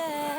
Yeah.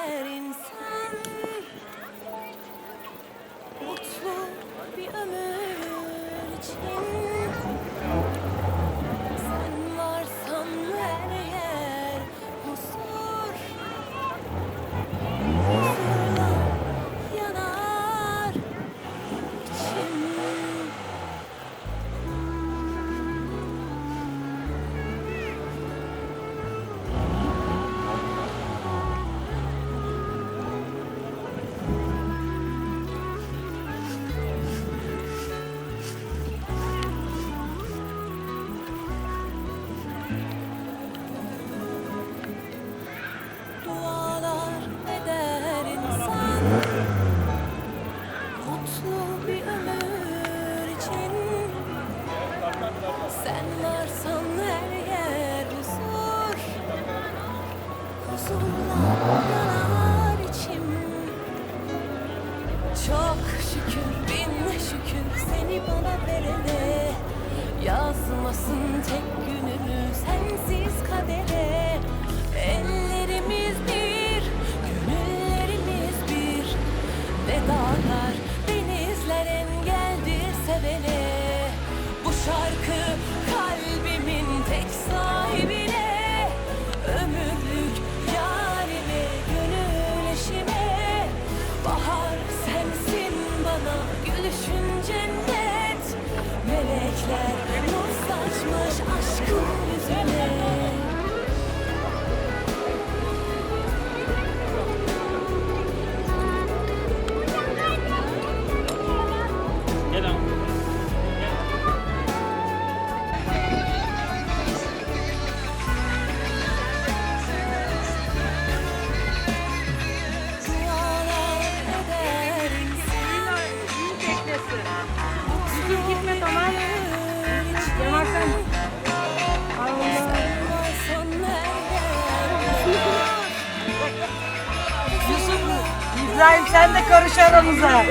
Sen de karış aramıza.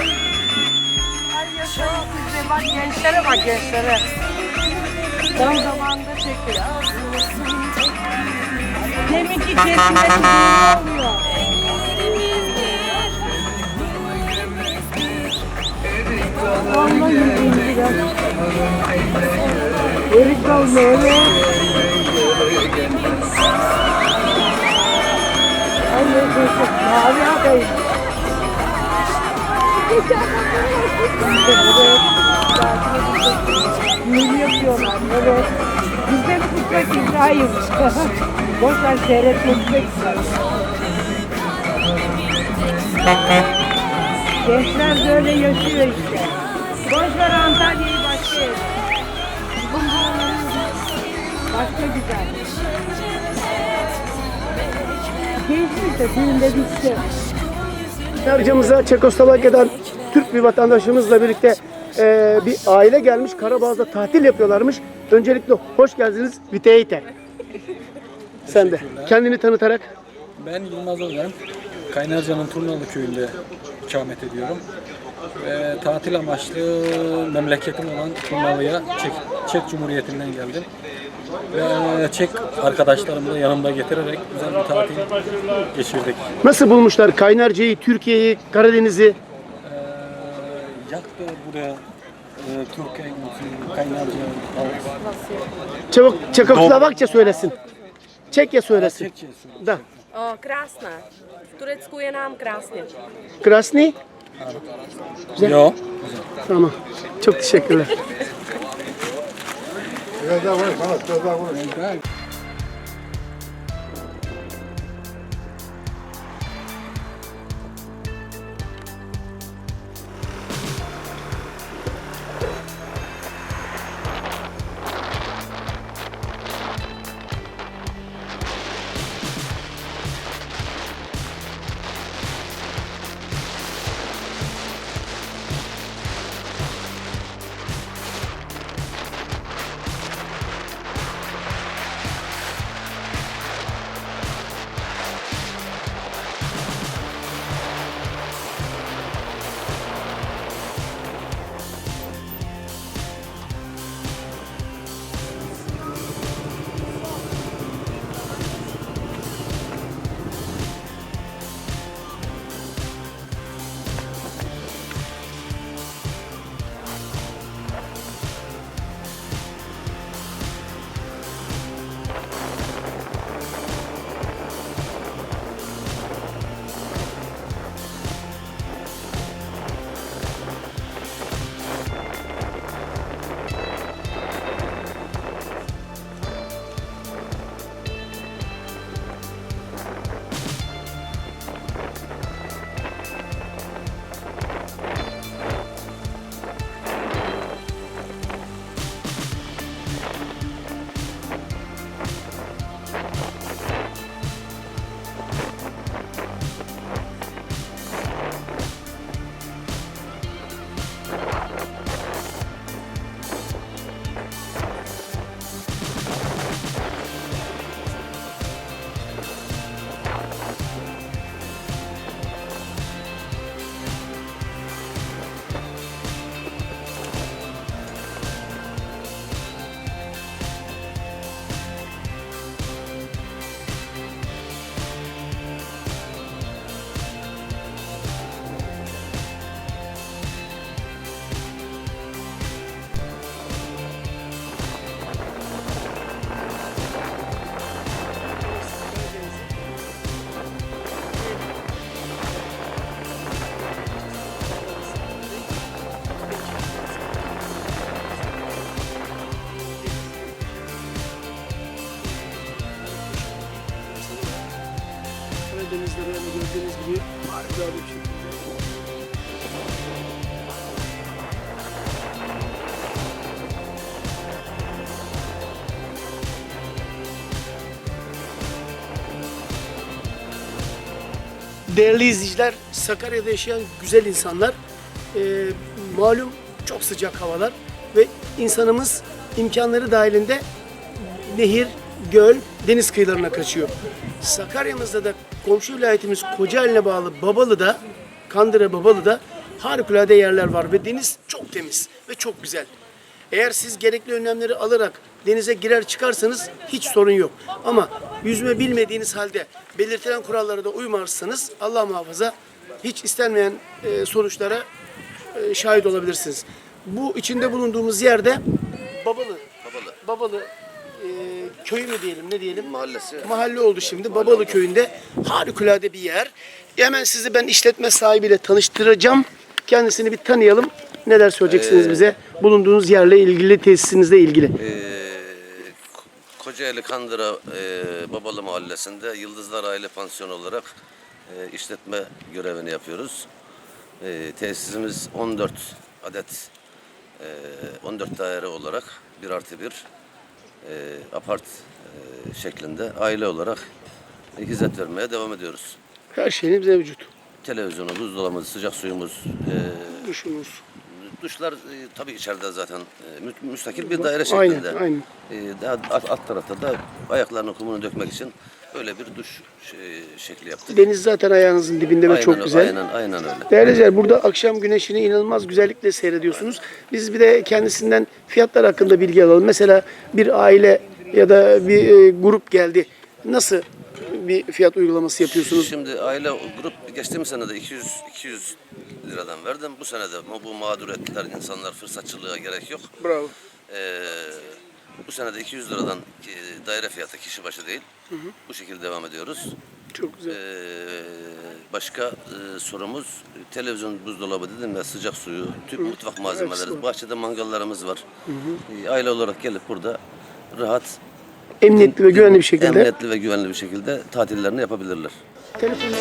Bak gençlere bak gençlere. Tam zamanında çekin. Deminki çekimde olmuyor. Vallahi inciden. Erik kalma öyle. Ay ne çocuk. Mavi adayım. Evet. Yeni yapıyorlar. Evet. Biz de tutmak İbrahim. Seyretmek. Gençler de öyle yaşıyor işte. Boş ver Antalya'yı başka yere. Başka güzel. Gençlik de düğünde bitti. Harcımıza Çekoslovakya'dan Türk bir vatandaşımızla birlikte eee, bir aile gelmiş. Karabağ'da tatil yapıyorlarmış. Öncelikle hoş geldiniz Viteyte. Sen de kendini tanıtarak Ben Yılmaz Özen. Kaynarca'nın Turnalı köyünde ikamet ediyorum. Ve tatil amaçlı memleketim olan Turnalı'ya Çek, Çek Cumhuriyeti'nden geldim. Ve Çek arkadaşlarımı da yanımda getirerek güzel bir tatil geçirdik. nasıl bulmuşlar Kaynarca'yı, Türkiye'yi, Karadeniz'i? Yaktı buraya e, Türkiye, Kaynarca, Çabuk Çekoslovakça söylesin. Çekya söylesin. Da. O, krasna. V Turecku je nám krásně. Krasni? Yok. Tamam. Çok teşekkürler. Şekilde. Değerli izleyiciler, Sakarya'da yaşayan güzel insanlar, e, malum çok sıcak havalar ve insanımız imkanları dahilinde nehir, göl, deniz kıyılarına kaçıyor. Sakarya'mızda da komşu vilayetimiz Kocaeli'ne bağlı Babalı'da, Kandıra Babalı'da harikulade yerler var ve deniz çok temiz ve çok güzel. Eğer siz gerekli önlemleri alarak denize girer çıkarsanız hiç sorun yok. Ama yüzme bilmediğiniz halde belirtilen kurallara da uymazsanız Allah muhafaza hiç istenmeyen e, sonuçlara e, şahit olabilirsiniz. Bu içinde bulunduğumuz yerde Babalı. Babalı. Babalı e, köyü mü diyelim ne diyelim? Mahallesi. Mahalle oldu şimdi. Babalı köyünde harikulade bir yer. Hemen sizi ben işletme sahibiyle tanıştıracağım. Kendisini bir tanıyalım. Neler söyleyeceksiniz bize? Bulunduğunuz yerle ilgili, tesisinizle ilgili. Ee, Ko- Kocaeli Kandıra e, Babalı Mahallesi'nde Yıldızlar Aile Pansiyonu olarak e, işletme görevini yapıyoruz. E, tesisimiz 14 adet e, 14 daire olarak 1 artı 1 e, apart e, şeklinde aile olarak hizmet vermeye devam ediyoruz. Her şeyiniz mevcut. Televizyonu, buzdolabımız, sıcak suyumuz, e, Duşunuz. Duşlar e, tabii içeride zaten e, mü- müstakil bir daire şeklinde. Aynen, aynen. E, daha alt, alt tarafta da ayaklarının kumunu dökmek için böyle bir duş şey- şekli yaptık. Deniz zaten ayağınızın dibinde ve aynen, çok güzel. Aynen, aynen öyle. Değerli izleyiciler, burada akşam güneşini inanılmaz güzellikle seyrediyorsunuz. Biz bir de kendisinden fiyatlar hakkında bilgi alalım. Mesela bir aile ya da bir e, grup geldi. Nasıl bir fiyat uygulaması yapıyorsunuz? Şimdi aile grup geçtiğimiz sene de 200 200 liradan verdim. Bu sene de bu- bu mağduriyetler insanlar fırsatçılığa gerek yok. Bravo. Ee, bu sene de 200 liradan e, daire fiyatı kişi başı değil. Bu şekilde devam ediyoruz. Çok güzel. Ee, başka e, sorumuz televizyon, buzdolabı dedim ya sıcak suyu, tüm mutfak malzemeleri, Hepsi var. bahçede mangallarımız var. Ee, aile olarak gelip burada rahat, Emniyetli ve güvenli bir şekilde. emniyetli ve güvenli bir şekilde tatillerini yapabilirler. Telefonla